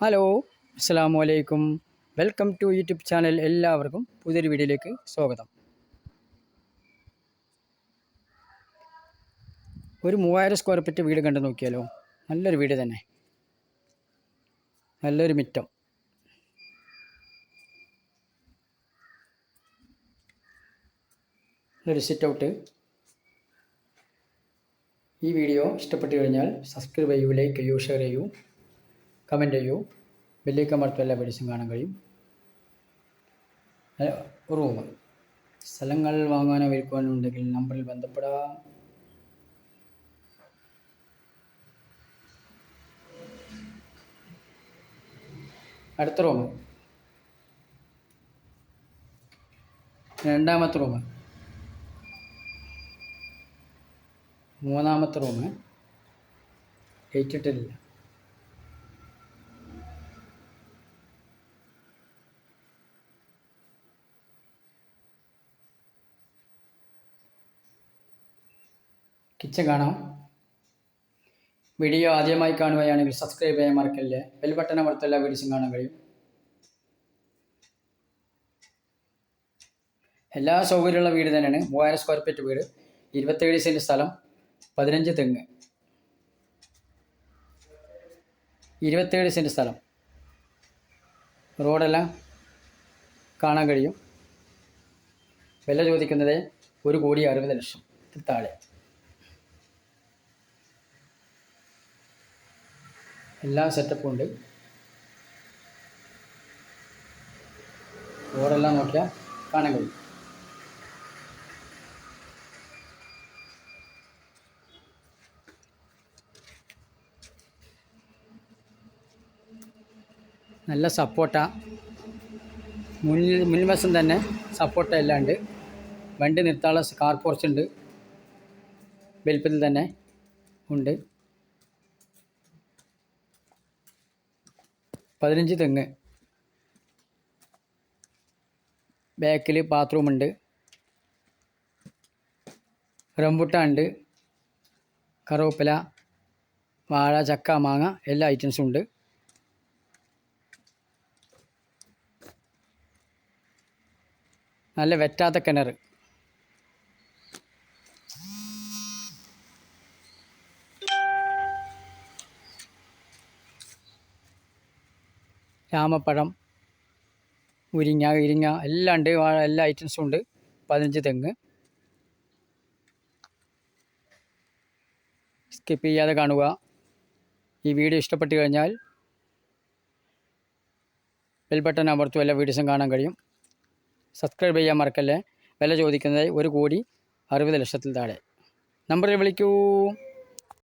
Hello അസ്സാം അലൈക്കും welcome to YouTube channel എല്ലാവർക്കും പുതിയൊരു വീഡിയോയിലേക്ക് സ്വാഗതം. ഒരു മൂവായിരം സ്ക്വയർ ഫീറ്റ് വീട് കണ്ടു നോക്കിയാലോ? നല്ലൊരു വീട് തന്നെ. നല്ലൊരു മിറ്റം. നല്ലൊരു സിറ്റ് ഔട്ട് ഈ വീഡിയോ ഇഷ്ടപ്പെട്ടു കഴിഞ്ഞാൽ സബ്സ്ക്രൈബ് ചെയ്യൂ ലൈക്ക് ചെയ്യൂ ഷെയർ ചെയ്യൂ. കമന്റ് ചെയ്യൂ. വലിയ കമർത്തും എല്ലാ വീഡിയോസും കാണാൻ കഴിയും. റൂം സ്ഥലങ്ങൾ വാങ്ങാനോ വിൽക്കുവാനോ ഉണ്ടെങ്കിൽ നമ്പറിൽ ബന്ധപ്പെടാം. അടുത്ത റൂം രണ്ടാമത്തെ റൂം മൂന്നാമത്തെ റൂം ലൈറ്റ് കിച്ചൺ കാണാം. വീഡിയോ ആദ്യമായി കാണുകയാണെങ്കിൽ സബ്സ്ക്രൈബ് ചെയ്യാൻ മറക്കല്ലേ. ബെൽ ബട്ടൺ അമർത്ത് എല്ലാ വീഡിയോസും കാണാൻ കഴിയും. എല്ലാ സൗകര്യമുള്ള വീട് തന്നെയാണ്. മൂവായിരം സ്ക്വയർ ഫീറ്റ് വീട്. ഇരുപത്തേഴ് സെന്റ് സ്ഥലം. പതിനഞ്ച് തെങ്ങ്. ഇരുപത്തേഴ് സെന്റ് സ്ഥലം. റോഡെല്ലാം കാണാൻ കഴിയും. വില ചോദിക്കുന്നത് ഒരു കോടി അറുപത് ലക്ഷം. താഴെ. എല്ലാ സെറ്റപ്പും ഉണ്ട്. ഓടെല്ലാം നോക്കിയാൽ കാണാൻ കഴിയും. നല്ല സപ്പോർട്ട മുന്നിൽ മുൻവശം തന്നെ സപ്പോർട്ട എല്ലാം ഉണ്ട്. വണ്ടി നിർത്താനുള്ള കാർ പോർച്ച് ഉണ്ട്. വലിപ്പത്തിൽ തന്നെ ഉണ്ട്. പതിനഞ്ച് തെങ്ങ്. ബാക്കിൽ ബാത്റൂമുണ്ട്. റംബുട്ടാൻ ഉണ്ട് കറുവപ്പില വാഴ ചക്ക മാങ്ങ എല്ലാ ഐറ്റംസും ഉണ്ട്. നല്ല വെറ്റാത്ത കിണർ രാമപ്പഴം ഉരിങ്ങ ഇരിങ്ങ എല്ലാം ഉണ്ട്. എല്ലാ ഐറ്റംസും ഉണ്ട്. പതിനഞ്ച് തെങ്ങ്. സ്കിപ്പ് ചെയ്യാതെ കാണുക. ഈ വീഡിയോ ഇഷ്ടപ്പെട്ട് കഴിഞ്ഞാൽ ബെൽ ബട്ടൺ അമർത്തും എല്ലാ വീഡിയോസും കാണാൻ കഴിയും. സബ്സ്ക്രൈബ് ചെയ്യാൻ മറക്കല്ലേ? വില ചോദിക്കുന്നത് ഒരു കോടി അറുപത് ലക്ഷത്തിൽ താഴെ. നമ്പറിൽ വിളിക്കൂ.